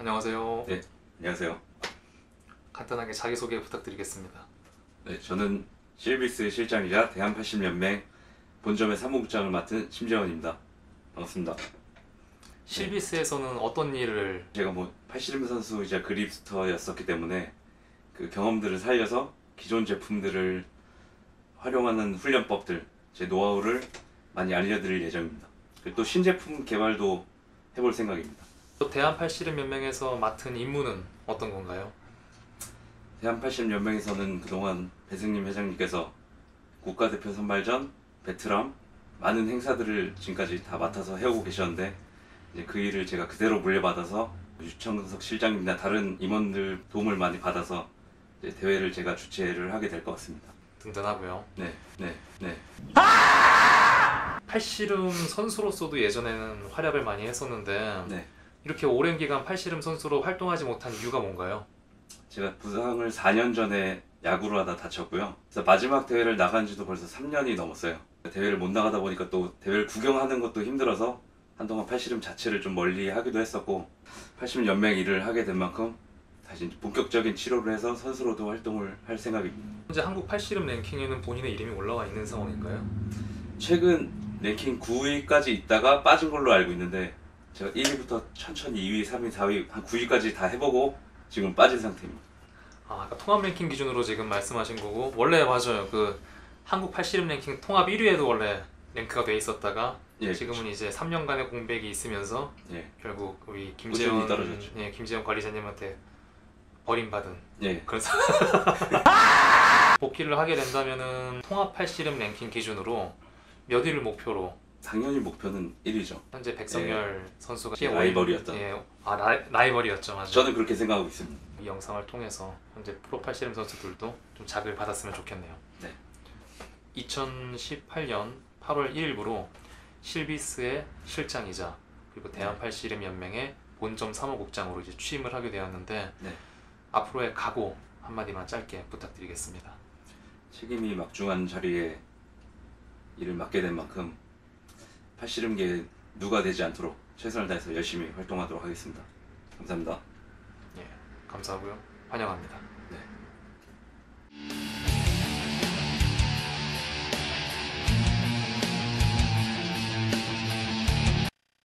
안녕하세요. 네, 안녕하세요. 간단하게 자기소개 부탁드리겠습니다. 네, 저는 CLBS 실장이자 대한80연맹 본점의 사무국장을 맡은 심재원입니다. 반갑습니다. 네. 실비스에서는 어떤 일을 제가 뭐 팔씨름 선수이자 그립스터였었기 때문에 그 경험들을 살려서 기존 제품들을 활용하는 훈련법들, 제 노하우를 많이 알려드릴 예정입니다. 그리고 또 신제품 개발도 해볼 생각입니다. 또 대한팔씨름연맹에서 맡은 임무는 어떤 건가요? 대한 80연맹에서는 그동안 배승림 회장님께서 국가대표 선발전, 베트남 많은 행사들을 지금까지 다 맡아서 해오고 계셨는데 이제 그 일을 제가 그대로 물려받아서 유청석 실장님이나 다른 임원들 도움을 많이 받아서 이제 대회를 제가 주최를 하게 될 것 같습니다. 든든하고요. 네, 네, 네. 팔씨름 선수로서도 예전에는 활약을 많이 했었는데 네. 이렇게 오랜 기간 팔씨름 선수로 활동하지 못한 이유가 뭔가요? 제가 부상을 4년 전에 야구를 하다 다쳤고요. 그래서 마지막 대회를 나간 지도 벌써 3년이 넘었어요. 대회를 못 나가다 보니까 또 대회를 구경하는 것도 힘들어서 한동안 팔씨름 자체를 좀 멀리 하기도 했었고 팔씨름 연맹 일을 하게 된 만큼 다시 본격적인 치료를 해서 선수로도 활동을 할 생각입니다. 현재 한국 팔씨름 랭킹에는 본인의 이름이 올라와 있는 상황인가요? 최근 랭킹 9위까지 있다가 빠진 걸로 알고 있는데 제가 1위부터 천천히 2위, 3위, 4위, 한 9위까지 다 해보고 지금 빠진 상태입니다. 아, 아까 통합 랭킹 기준으로 지금 말씀하신 거고 원래 맞아요. 그 한국 팔씨름 랭킹 통합 1위에도 원래 랭크가 돼 있었다가 예, 지금은 이제 3년간의 공백이 있으면서 예, 결국 우리 김재원 떨어졌죠. 예, 김재원 관리자님한테 버림받은 예, 그래서 복귀를 하게 된다면은 통합 팔씨름 랭킹 기준으로 몇 위를 목표로 당연히 목표는 1위죠. 현재 백성열 선수가 예, 라이벌이었던. 예, 아 라이, 라이 벌이었죠 맞아요. 저는 그렇게 생각하고 있습니다. 이 영상을 통해서 현재 프로 팔씨름 선수들도 좀 자극을 받았으면 좋겠네요. 네. 2018년 8월 1일부로 실비스의 실장이자 그리고 대한 팔씨름 연맹의 본점 사무국장으로 이제 취임을 하게 되었는데 네. 앞으로의 각오 한마디만 짧게 부탁드리겠습니다. 책임이 막중한 자리에 일을 맡게 된 만큼 팔씨름계에 누가 되지 않도록 최선을 다해서 열심히 활동하도록 하겠습니다. 감사합니다. 예, 감사하고요. 환영합니다.